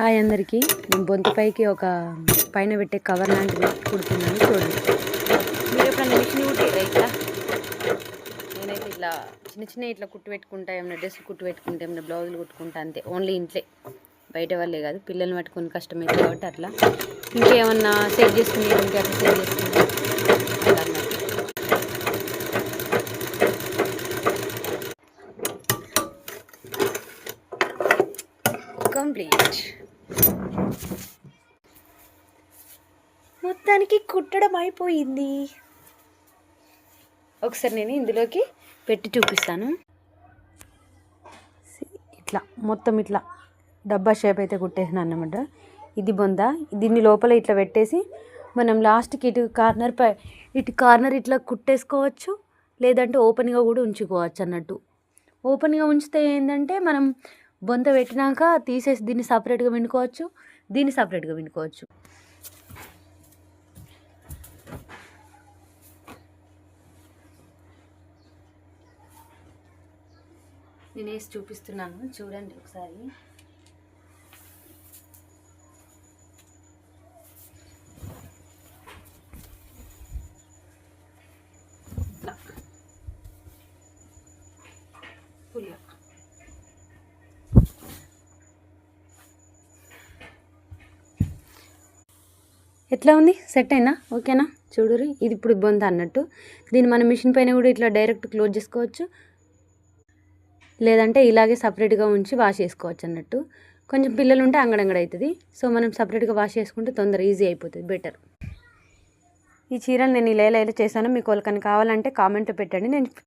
Hi అందరికీ. నేను బొంతపైకి ఒక పైన పెట్టే కవర్ లాంటిది కుడుతున్నాను. చూడండి. మీరు ఎప్పుడన్నా మిషన్ కుట్టిరా ఇట్లా? నేనైతే ఇట్లా చిన్న చిన్న ఇట్లా కుట్టు పెట్టుకుంటా ఏమైనా డ్రెస్సులు కుట్టు పెట్టుకుంటా ఏమైనా బ్లౌజులు కుట్టుకుంటా అంతే. ఓన్లీ ఇంట్లే. బయట వాళ్ళే కాదు. పిల్లల్ని పట్టుకొని కష్టమైతే కాబట్టి అట్లా. ఇంకేమన్నా సెట్ చేసుకునే ఇంకా అట్లా సేవ్ చేసుకుని అన్నమాట. కంప్లీట్ మొత్తానికి కుట్టడం అయిపోయింది. ఒకసారి నేను ఇందులోకి పెట్టి చూపిస్తాను. ఇట్లా మొత్తం ఇట్లా. డబ్బా షేప్ అయితే కుట్టేసిన అన్నమాట. ఇది బొంద. దీన్ని లోపల ఇట్లా పెట్టేసి మనం లాస్ట్కి ఇటు కార్నర్ పై ఇటు కార్నర్ ఇట్లా కుట్టేసుకోవచ్చు లేదంటే ఓపెన్గా కూడా ఉంచుకోవచ్చు అన్నట్టు. ఓపెన్గా ఉంచితే ఏంటంటే మనం బొంత పెట్టినాక తీసేసి దీన్ని సపరేట్గా వినుకోవచ్చు. దీన్ని సపరేట్గా వినుకోవచ్చు. నేను వేసి చూపిస్తున్నాను. చూడండి ఒకసారి. ఇట్లా. ఎట్లా ఉంది? సెట్ అయినా? ఓకేనా? చూడురి ఇది ఇప్పుడు ఇబ్బంది అన్నట్టు. దీన్ని మన మిషన్ పైన కూడా ఇట్లా డైరెక్ట్ క్లోజ్ చేసుకోవచ్చు. లేదంటే ఇలాగే సపరేట్గా ఉంచి వాష్ చేసుకోవచ్చు అన్నట్టు. కొంచెం పిల్లలు ఉంటే అంగడంగడ అవుతుంది సో మనం సపరేట్గా వాష్ చేసుకుంటే తొందర ఈజీ అయిపోతుంది. బెటర్ ఈ చీరలు నేను ఇలా ఇలా ఇలా చేశాను. మీకు వాళ్ళకని కావాలంటే కామెంట్ పెట్టండి. నేను